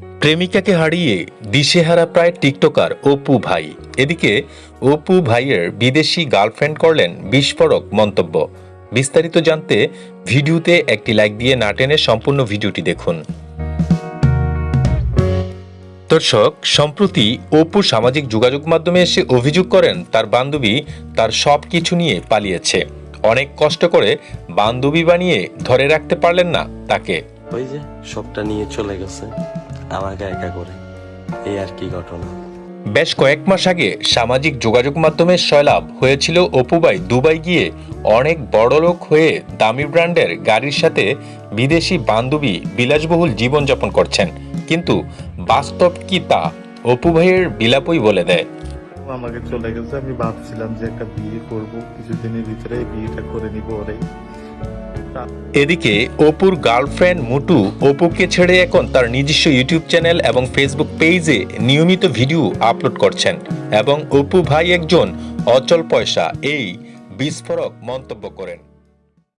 প্রেমিকাকে হারিয়ে দিশেহারা প্রায় টিকটকার অপু ভাই। এদিকে অপু ভাইয়ের বিদেশি গার্লফ্রেন্ড করলেন বিস্ফোরক মন্তব্য। বিস্তারিত জানতে ভিডিওতে একটি লাইক দিয়ে না টেনে সম্পূর্ণ ভিডিওটি দেখুন। দর্শক, সম্প্রতি অপু সামাজিক যোগাযোগ মাধ্যমে এসে অভিযোগ করেন, তার বান্ধবী তার সব কিছু নিয়ে পালিয়েছে। অনেক কষ্ট করে বান্ধবী বানিয়ে ধরে রাখতে পারলেন না তাকে। ওই যে সবটা নিয়ে চলে গেছে আমাকে একা করে। এই আর কি ঘটনা। বেশ কয়েক মাস আগে সামাজিক যোগাযোগ মাধ্যমে সয়লাভ হয়েছিল অপুবাই দুবাই গিয়ে অনেক বড়লোক হয়ে দামি ব্র্যান্ডের গাড়ির সাথে বিদেশি বান্ধবী বিলাসবহুল জীবনযাপন করছেন। কিন্তু বাস্তব কি তা অপু ভাইয়ের বিলাপই বলে দেয়। আমাকে চলে গেছে আমি ভাবছিলাম যে একটা বিয়ে করব কিছুদিনের ভিতরে বিয়েটা করে নিব ওরে। এদিকে অপুর গার্লফ্রেন্ড মুটু অপুকে ছেড়ে এখন তার নিজস্ব ইউটিউব চ্যানেল এবং ফেসবুক পেজে নিয়মিত ভিডিও আপলোড করছেন এবং অপু ভাই একজন অচল পয়সা, এই বিস্ফোরক মন্তব্য করেন।